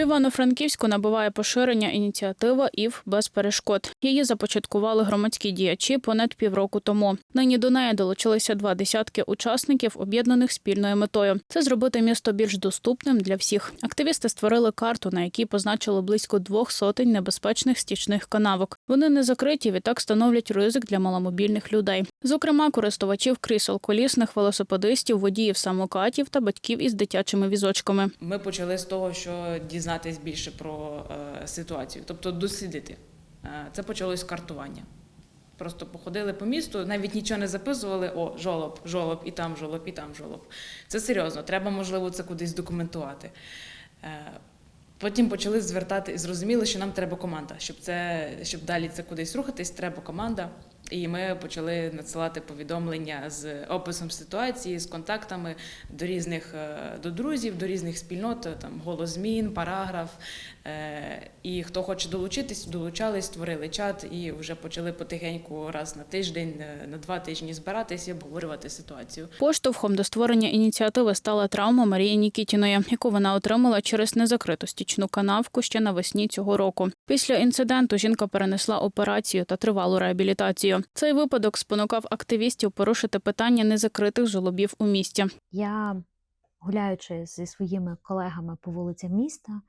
Івано-Франківську набуває поширення ініціатива «ІВ без перешкод. Її започаткували громадські діячі понад півроку тому. Нині до неї долучилися два десятки учасників, об'єднаних спільною метою. Це зробити місто більш доступним для всіх. Активісти створили карту, на якій позначили близько двох сотень небезпечних стічних канавок. Вони не закриті, відтак становлять ризик для маломобільних людей. Зокрема, користувачів крісел колісних, велосипедистів, водіїв самокатів та батьків із дитячими візочками. Ми почали з того, що дізнатись більше про е, ситуацію, тобто дослідити. Е, це почалось картування. Просто походили по місту, навіть нічого не записували. О, жолоб, жолоб, і там жолоб, і там жолоб. Це серйозно. Треба, можливо, це кудись документувати. Е, Потім почали звертати і зрозуміли, що нам треба команда. Щоб це щоб далі це кудись рухатись, треба команда. І ми почали надсилати повідомлення з описом ситуації, з контактами до різних е, до друзів, до різних спільнот, е, там голос змін, параграф. Е, І хто хоче долучитись, долучались, створили чат і вже почали потихеньку раз на тиждень, на два тижні збиратись і обговорювати ситуацію. Поштовхом до створення ініціативи стала травма Марії Нікітіної, яку вона отримала через незакриту стічну канавку ще навесні цього року. Після інциденту жінка перенесла операцію та тривалу реабілітацію. Цей випадок спонукав активістів порушити питання незакритих жолобів у місті. Я, гуляючи зі своїми колегами по вулицям міста,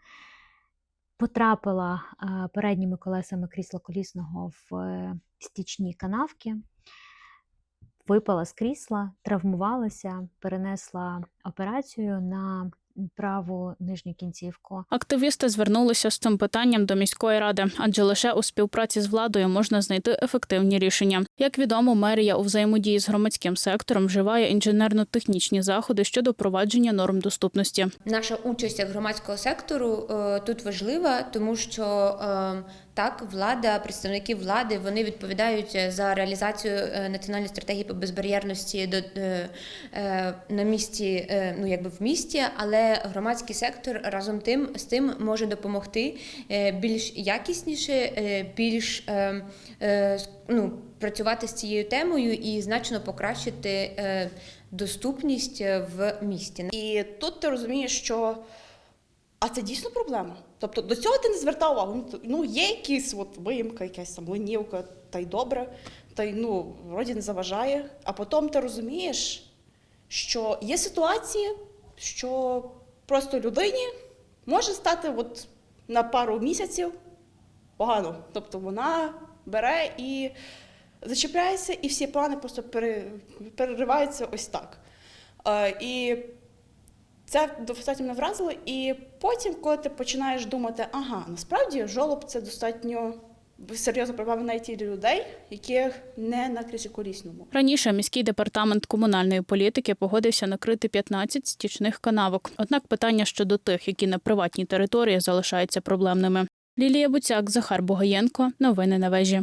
потрапила е, передніми колесами крісла колісного в е, стічні канавки, випала з крісла, травмувалася, перенесла операцію на праву нижню кінцівку. Активісти звернулися з цим питанням до міської ради, адже лише у співпраці з владою можна знайти ефективні рішення. Як відомо, мерія у взаємодії з громадським сектором вживає інженерно-технічні заходи щодо провадження норм доступності. Наша участь як громадського сектору е, тут важлива, тому що е, так, влада, представники влади, вони відповідають за реалізацію е, національної стратегії по безбар'єрності до на місці, ну якби в місті, але громадський сектор разом тим з тим може допомогти більш якісніше, більш ну, працювати з цією темою і значно покращити е, доступність е, в місті. І тут ти розумієш, що а це дійсно проблема. Тобто до цього ти не звертав увагу. Ну, Ну, є якісь от виїмка, якась там линівка, та й добре, та й ну, вроді не заважає. А потім ти розумієш, що є ситуації, що просто людині може стати от на пару місяців погано. Тобто вона бере і зачіпляється, і всі плани просто пере, перериваються ось так. Е, і це достатньо вразило. І потім, коли ти починаєш думати, ага, насправді жолоб це достатньо серйозна проблема навіть і для людей, які не на крізіколісному. Раніше міський департамент комунальної політики погодився накрити 15 стічних канавок. Однак питання щодо тих, які на приватній території залишаються проблемними. Лілія Буцяк, Захар Бугаєнко. Новини на вежі.